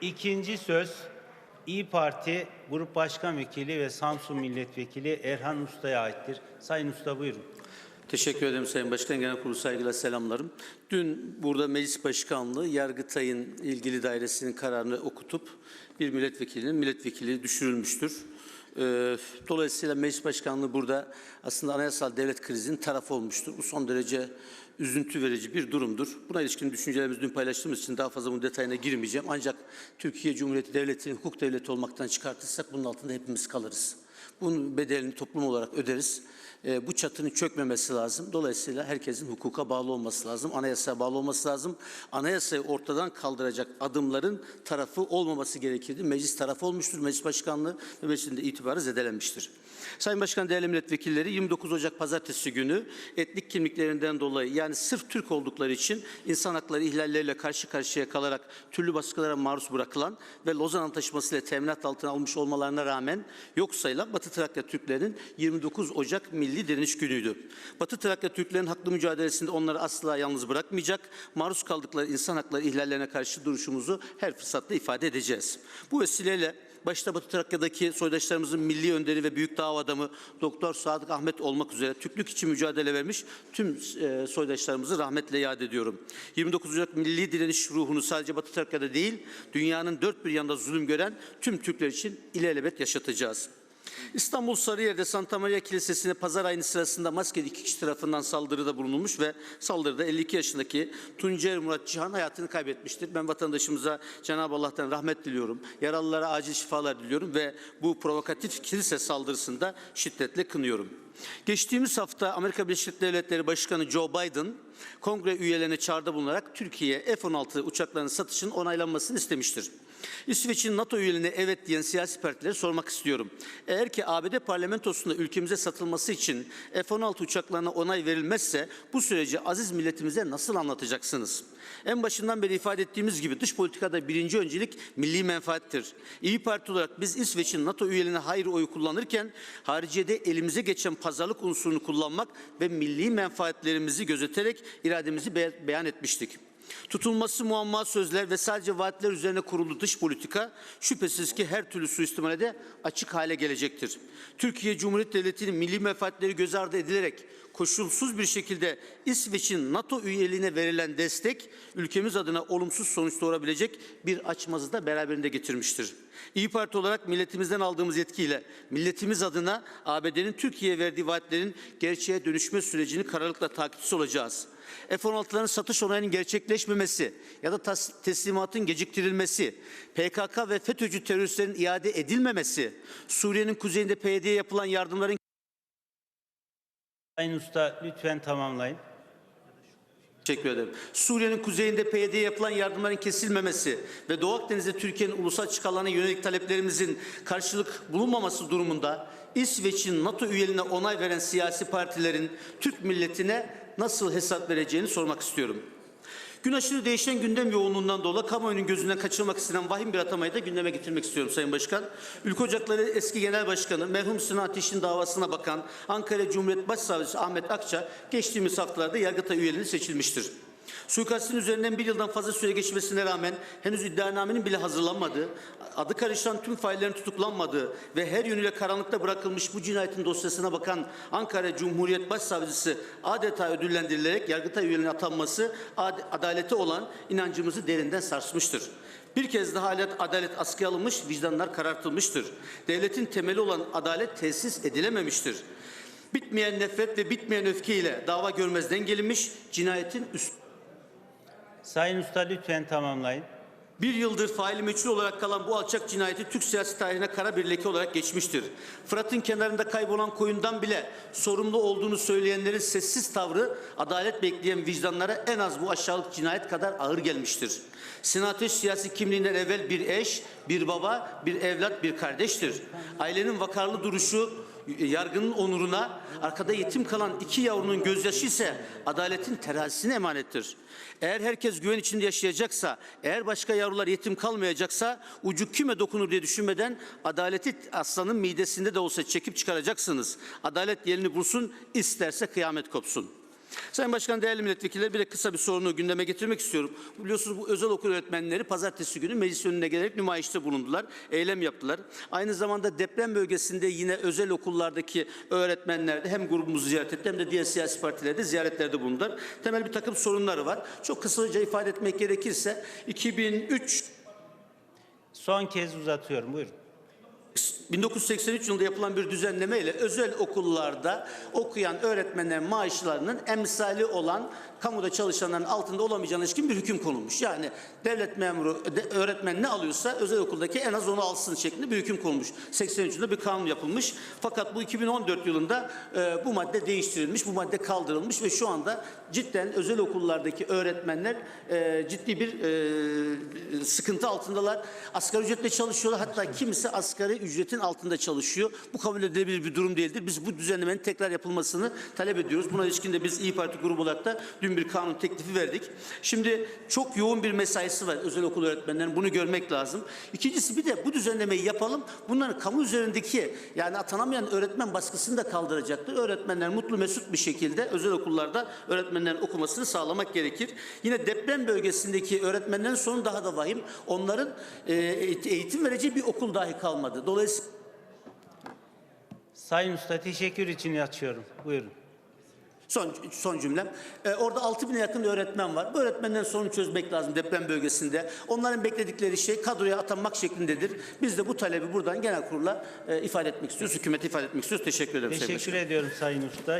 İkinci söz İyi Parti Grup Başkan Vekili ve Samsun Milletvekili Erhan Usta'ya aittir. Sayın Usta buyurun. Teşekkür ederim Sayın Başkan. Genel Kurulu saygıyla selamlarım. Dün burada Meclis Başkanlığı Yargıtay'ın ilgili dairesinin kararını okutup bir milletvekilinin milletvekili düşürülmüştür. Ee, Dolayısıyla Meclis Başkanlığı burada aslında anayasal devlet krizinin tarafı olmuştur. Bu son derece üzüntü verici bir durumdur. Buna ilişkin düşüncelerimizi dün paylaştığımız için daha fazla bunun detayına girmeyeceğim. Ancak Türkiye Cumhuriyeti Devleti'nin hukuk devleti olmaktan çıkartırsak bunun altında hepimiz kalırız. Bunun bedelini toplum olarak öderiz. E, bu çatının çökmemesi lazım. Dolayısıyla herkesin hukuka bağlı olması lazım. Anayasaya bağlı olması lazım. Anayasayı ortadan kaldıracak adımların tarafı olmaması gerekirdi. Meclis tarafı olmuştur. Meclis başkanlığı ve meclisin de itibarı zedelenmiştir. Sayın Başkan, değerli milletvekilleri 29 Ocak pazartesi günü etnik kimliklerinden dolayı yani sırf Türk oldukları için insan hakları ihlalleriyle karşı karşıya kalarak türlü baskılara maruz bırakılan ve Lozan Antlaşması ile teminat altına almış olmalarına rağmen yok sayılan Batı Trakya Türklerinin 29 Ocak Milli Direniş Günü'ydü. Batı Trakya Türklerin haklı mücadelesinde onları asla yalnız bırakmayacak, maruz kaldıkları insan hakları ihlallerine karşı duruşumuzu her fırsatta ifade edeceğiz. Bu vesileyle başta Batı Trakya'daki soydaşlarımızın milli önderi ve büyük dava adamı Doktor Sadık Ahmet olmak üzere Türklük için mücadele vermiş tüm e, soydaşlarımızı rahmetle yad ediyorum. 29 Ocak milli direniş ruhunu sadece Batı Trakya'da değil, dünyanın dört bir yanında zulüm gören tüm Türkler için ilelebet yaşatacağız. İstanbul Sarıyer'de Santa Maria Kilisesi'ne pazar ayını sırasında maskeli iki kişi tarafından saldırıda bulunmuş ve saldırıda 52 yaşındaki Tuncer Murat Cihan hayatını kaybetmiştir. Ben vatandaşımıza Cenab-ı Allah'tan rahmet diliyorum. Yaralılara acil şifalar diliyorum ve bu provokatif kilise saldırısında şiddetle kınıyorum. Geçtiğimiz hafta Amerika Birleşik Devletleri Başkanı Joe Biden kongre üyelerine çağrıda bulunarak Türkiye'ye F-16 uçaklarının satışının onaylanmasını istemiştir. İsveç'in NATO üyeliğine evet diyen siyasi partileri sormak istiyorum. Eğer ki ABD parlamentosunda ülkemize satılması için F-16 uçaklarına onay verilmezse bu süreci aziz milletimize nasıl anlatacaksınız? En başından beri ifade ettiğimiz gibi dış politikada birinci öncelik milli menfaattir. İyi Parti olarak biz İsveç'in NATO üyeliğine hayır oyu kullanırken hariciyede elimize geçen pazarlık unsurunu kullanmak ve milli menfaatlerimizi gözeterek irademizi be- beyan etmiştik. Tutulması muamma sözler ve sadece vaatler üzerine kurulu dış politika şüphesiz ki her türlü suistimale de açık hale gelecektir. Türkiye Cumhuriyeti Devleti'nin milli menfaatleri göz ardı edilerek koşulsuz bir şekilde İsveç'in NATO üyeliğine verilen destek ülkemiz adına olumsuz sonuç doğurabilecek bir açmazı da beraberinde getirmiştir. İyi Parti olarak milletimizden aldığımız yetkiyle milletimiz adına ABD'nin Türkiye'ye verdiği vaatlerin gerçeğe dönüşme sürecini kararlılıkla takipçisi olacağız. F-16'ların satış onayının gerçekleşmemesi ya da teslimatın geciktirilmesi, PKK ve FETÖ'cü teröristlerin iade edilmemesi, Suriye'nin kuzeyinde PYD'ye yapılan yardımların Sayın Usta lütfen tamamlayın. Teşekkür ederim. Suriye'nin kuzeyinde PYD'ye yapılan yardımların kesilmemesi ve Doğu Akdeniz'de Türkiye'nin ulusal çıkarlarına yönelik taleplerimizin karşılık bulunmaması durumunda İsveç'in NATO üyeliğine onay veren siyasi partilerin Türk milletine nasıl hesap vereceğini sormak istiyorum. Gün aşırı değişen gündem yoğunluğundan dolayı kamuoyunun gözünden kaçırmak istenen vahim bir atamayı da gündeme getirmek istiyorum Sayın Başkan. Ülke Ocakları eski genel başkanı merhum Sinan Ateş'in davasına bakan Ankara Cumhuriyet Başsavcısı Ahmet Akça geçtiğimiz haftalarda Yargıtay üyeliğine seçilmiştir. Suikastin üzerinden bir yıldan fazla süre geçmesine rağmen henüz iddianamenin bile hazırlanmadığı, adı karışan tüm faillerin tutuklanmadığı ve her yönüyle karanlıkta bırakılmış bu cinayetin dosyasına bakan Ankara Cumhuriyet Başsavcısı adeta ödüllendirilerek Yargıtay üyeliğine atanması ad- adalete olan inancımızı derinden sarsmıştır. Bir kez daha adalet, adalet askıya alınmış, vicdanlar karartılmıştır. Devletin temeli olan adalet tesis edilememiştir. Bitmeyen nefret ve bitmeyen öfkeyle dava görmezden gelinmiş, cinayetin üst Sayın Usta lütfen tamamlayın. Bir yıldır faili meçhul olarak kalan bu alçak cinayeti Türk siyasi tarihine kara bir leke olarak geçmiştir. Fırat'ın kenarında kaybolan koyundan bile sorumlu olduğunu söyleyenlerin sessiz tavrı adalet bekleyen vicdanlara en az bu aşağılık cinayet kadar ağır gelmiştir. Sinan Ateş siyasi kimliğinden evvel bir eş, bir baba, bir evlat, bir kardeştir. Ailenin vakarlı duruşu yargının onuruna, arkada yetim kalan iki yavrunun gözyaşı ise adaletin terazisine emanettir. Eğer herkes güven içinde yaşayacaksa, eğer başka yavrular yetim kalmayacaksa ucu kime dokunur diye düşünmeden adaleti aslanın midesinde de olsa çekip çıkaracaksınız. Adalet yerini bulsun, isterse kıyamet kopsun. Sayın Başkan, değerli milletvekilleri bir de kısa bir sorunu gündeme getirmek istiyorum. Biliyorsunuz bu özel okul öğretmenleri pazartesi günü meclis önüne gelerek nümayişte bulundular, eylem yaptılar. Aynı zamanda deprem bölgesinde yine özel okullardaki öğretmenler de hem grubumuzu ziyaret etti hem de diğer siyasi partilerde ziyaretlerde bulundular. Temel bir takım sorunları var. Çok kısaca ifade etmek gerekirse 2003 Son kez uzatıyorum. Buyurun. 1983 yılında yapılan bir düzenleme ile özel okullarda okuyan öğretmenlerin maaşlarının emsali olan kamuda çalışanların altında olamayacağına ilişkin bir hüküm konulmuş. Yani devlet memuru, öğretmen ne alıyorsa özel okuldaki en az onu alsın şeklinde bir hüküm konulmuş. 83 yılında bir kanun yapılmış. Fakat bu 2014 yılında e, bu madde değiştirilmiş, bu madde kaldırılmış ve şu anda cidden özel okullardaki öğretmenler e, ciddi bir e, sıkıntı altındalar. Asgari ücretle çalışıyorlar. Hatta kimisi asgari ücretin altında çalışıyor. Bu kabul edilebilir bir durum değildir. Biz bu düzenlemenin tekrar yapılmasını talep ediyoruz. Buna ilişkin de biz İyi Parti grubu olarak da dün bir kanun teklifi verdik. Şimdi çok yoğun bir mesaisi var özel okul öğretmenlerinin. Bunu görmek lazım. İkincisi bir de bu düzenlemeyi yapalım. Bunların kamu üzerindeki yani atanamayan öğretmen baskısını da kaldıracaktır. Öğretmenler mutlu mesut bir şekilde özel okullarda öğretmenlerin okumasını sağlamak gerekir. Yine deprem bölgesindeki öğretmenlerin sorunu daha da vahim. Onların e, eğitim vereceği bir okul dahi kalmadı. Dolayısıyla Sayın Usta teşekkür için açıyorum. Buyurun. Son, son cümlem. Ee, orada 6 bine yakın öğretmen var. Bu öğretmenlerin sorunu çözmek lazım deprem bölgesinde. Onların bekledikleri şey kadroya atanmak şeklindedir. Biz de bu talebi buradan genel kurula e, ifade etmek istiyoruz. Hükümete ifade etmek istiyoruz. Teşekkür ederim. Sayın Teşekkür Başkanım. ediyorum Sayın Usta.